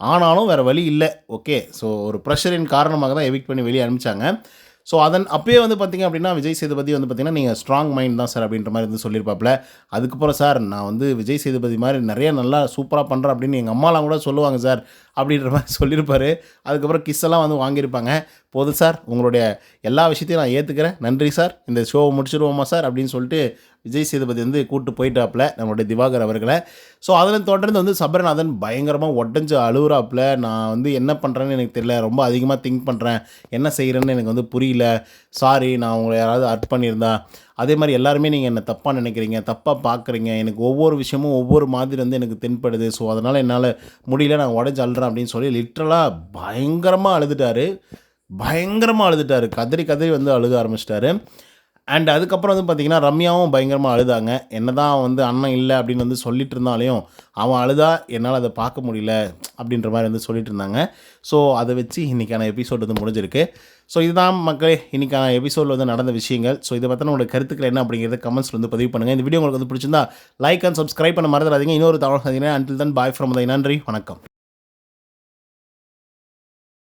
ஆனாலும் வேறு வழி இல்லை. ஓகே ஸோ ஒரு ப்ரெஷரின் காரணமாக தான் எவிக்ட் பண்ணி வெளியே அனுப்பிச்சாங்க. ஸோ அதன் அப்பயே வந்து பார்த்திங்க அப்படின்னா விஜய் சேதுபதி வந்து பார்த்திங்கன்னா நீங்கள் ஸ்ட்ராங் மைண்ட் தான் சார் அப்படின்ற மாதிரி வந்து சொல்லியிருப்பாப்புல அதுக்கப்புறம் சார் நான் வந்து விஜய் சேதுபதி மாதிரி நிறைய நல்லா சூப்பராக பண்ணுறேன் அப்படின்னு எங்கள் அம்மாலாம் கூட சொல்லுவாங்க சார் அப்படின்ற மாதிரி சொல்லியிருப்பார் அதுக்கப்புறம் கிஸ் எல்லாம் வந்து வாங்கியிருப்பாங்க. போதும் சார் உங்களுடைய எல்லா விஷயத்தையும் நான் ஏற்றுக்கிறேன் நன்றி சார் இந்த ஷோவை முடிச்சிருவோமா சார் அப்படின்னு சொல்லிட்டு விஜய் சேதுபதி வந்து கூப்பிட்டு போயிட்டாப்புல நம்மளுடைய திவாகர் அவர்களை. ஸோ அதில் தொடர்ந்து வந்து சபரநாதன் பயங்கரமாக உடஞ்சி அழுகுறாப்புல நான் வந்து என்ன பண்ணுறேன்னு எனக்கு தெரியல. ரொம்ப அதிகமாக திங்க் பண்ணுறேன் என்ன செய்கிறேன்னு எனக்கு வந்து புரியல. சாரி நான் உங்களை யாராவது அர்ட் பண்ணியிருந்தா. அதே மாதிரி எல்லாருமே நீங்கள் என்னை தப்பாக நினைக்கிறீங்க தப்பாக பார்க்குறீங்க எனக்கு ஒவ்வொரு விஷயமும் ஒவ்வொரு மாதிரி வந்து எனக்கு தென்படுது. ஸோ அதனால் என்னால் முடியல. நான் உடஞ்சி அழுறேன் அப்படின்னு சொல்லி லிட்ரலாக பயங்கரமாக அழுதுட்டாரு. பயங்கரமாக அழுதுட்டாரு. கதறி கதறி வந்து அழுக ஆரம்பிச்சிட்டாரு. அண்ட் அதுக்கப்புறம் வந்து பார்த்திங்கன்னா ரம்யாவும் பயங்கரமாக அழுதாங்க. என்ன தான் வந்து அண்ணன் இல்லை அப்படின்னு வந்து சொல்லிட்டு இருந்தாலையும் அவன் அழுதா என்னால் அதை பார்க்க முடியல அப்படின்ற மாதிரி வந்து சொல்லிட்டு இருந்தாங்க. ஸோ அதை வச்சு இன்றைக்கான எபிசோட் வந்து முடிஞ்சிருக்கு. ஸோ இதுதான் மக்களே இன்றைக்கான எபிசோடில் வந்து நடந்த விஷயங்கள். ஸோ இதை பற்றின உங்களோட கருத்துக்கள் என்ன அப்படிங்கிறத கமெண்ட்ஸில் வந்து பதிவு பண்ணுங்கள் இந்த வீடியோ உங்களுக்கு வந்து பிடிச்சிருந்தா லைக் அண்ட் சப்ஸ்கிரைப் பண்ண மறந்துடாதீங்க. இன்னொரு தகவல் சந்திங்கன்னா அன்டில் தன் பாய் ஃப்ரம் நன்றி வணக்கம்.